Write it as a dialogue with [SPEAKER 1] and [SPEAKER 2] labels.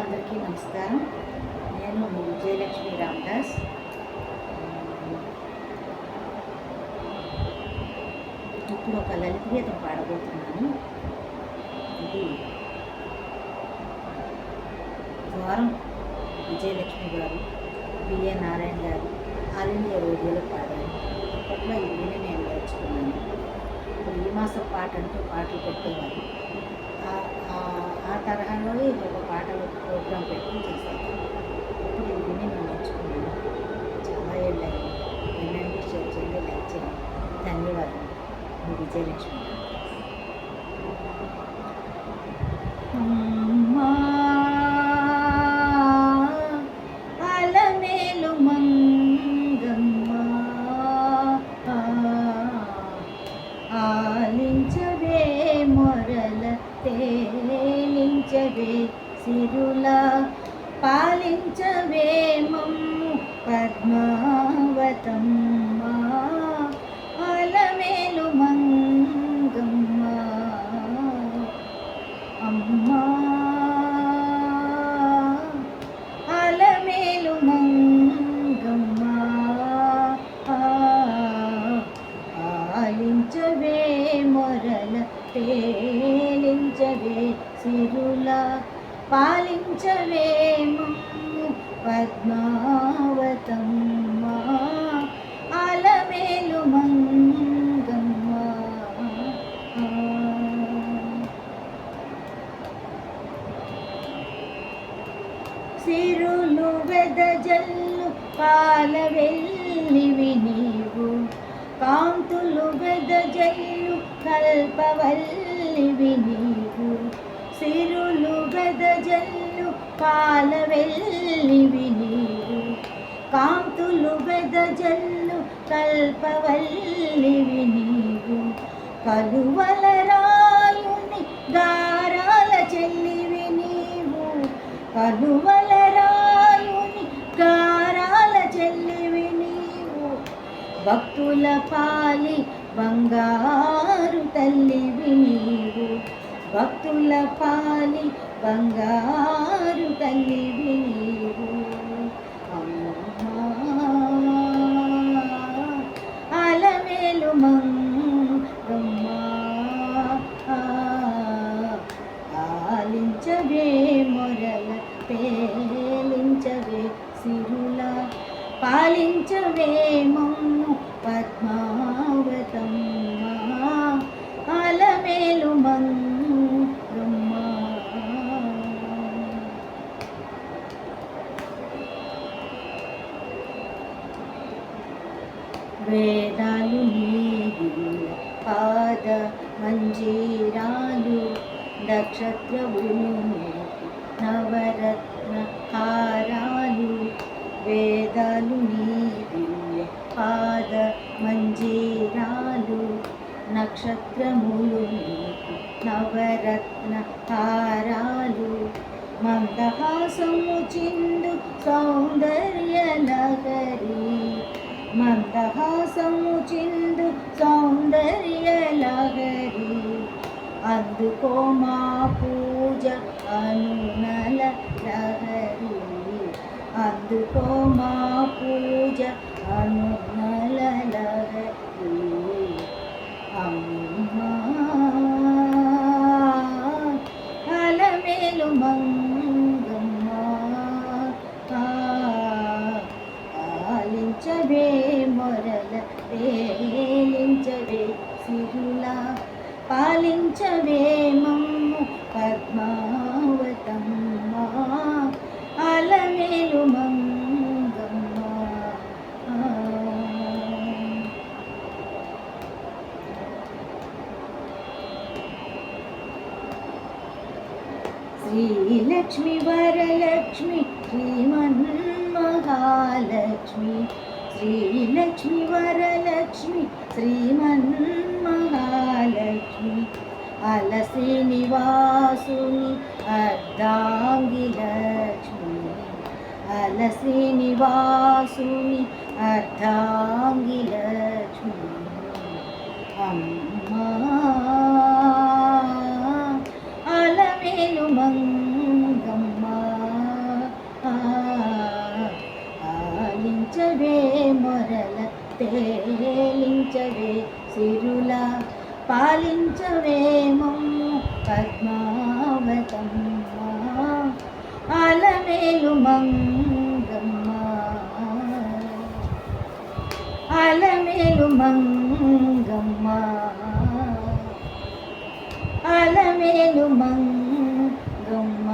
[SPEAKER 1] అందరికీ నమస్కారం. నేను విజయలక్ష్మి రామదాస్. ఇప్పుడు ఒక లలిత గీతం పాడబోతున్నాను. ఇది ద్వారం విజయలక్ష్మి గారు బిఏ నారాయణ గారు ఆల్ ఇండియా రేడియోలో పాడారు. అప్పట్లో ఇది నేను నేర్చుకున్నాను. ఇప్పుడు ఈ మాసం పాట అంటూ పాటలు పెట్టేవారు. ఆ- తరహాలోనే తరహాలో ఇది ఒక పాటలు ప్రోగ్రాం పెట్టి చేశారు. ఇప్పుడు ఇది నేను నేర్చుకున్నాను. చాలా ఏళ్ళని వినండి షేర్ చేయండి లైక్ చేయండి ధన్యవాదాలు విజయలక్ష్మి. పద్మావతమ్మ అలమేలు మంగమ్మ. అమ్మా అలమేలు మంగమ్మ. ఆలించవే మొరల తేలించవే సిరుల. పాలించవే సిరులు వెదజల్లు పాల వెళ్ళివి నీవు. కాంతులు వెదజల్లు కల్పవల్లివి నీవు. సిరులు వెదజల్లు పాల వెళ్ళివి నీవు. కాంతులు వెదజల్లు కల్పవల్లివి నీవు. కలువల రాయుని గారాల చెల్లివి నీవు. కలువ భక్తుల పాలి బంగారు తల్లివి నీవు భక్తుల పాలి బంగారు తల్లివి నీవు అమ్మా అలమేలు మంగమ్మ ఆలించవే మొరల పేలించవే సిరుల పాలించవే మమ్ము పద్మావతం అలమేలు మంగమ్మ వేదాలు నీగిల్ల పాద మంజీరాలు నక్షత్రములు నీకు నవరత్న హారాలు వేదాలు నీ పాద మంజీరాలు నక్షత్రములు నవరత్న హారాలు మందహాసము చిందు సౌందర్య నగరి మందహాసము చిందు సౌందర్య నగరి అందుకో మా పూజ అనునల నగరి అందుకో మా పూజ అనునల లహరి అమ్మా అలమేలు మంగమ్మ ఆలించవే మొరల తేలించవే సిరుల పాలించవే ஸ்ரீலக்ஷ்மி வரலக்ஷ்மி ஸ்ரீமன்மகாலக்ஷ்மி ஸ்ரீலக்ஷ்மி வரலக்ஷ்மி ஸ்ரீமன்மகாலக்ஷ்மி அலசி நிவாசுனி அர்த்தாங்கிலக்ஷ்மி அலசி நிவாசுனி அர்த்தாங்கிலக்ஷ்மி அம்மா తేలించవే సిరుల పాలించవేమో పద్మావతమ్మ అలమేలు మంగమ్మ అలమేలు మంగమ్మ అలమేలు మంగమ్మ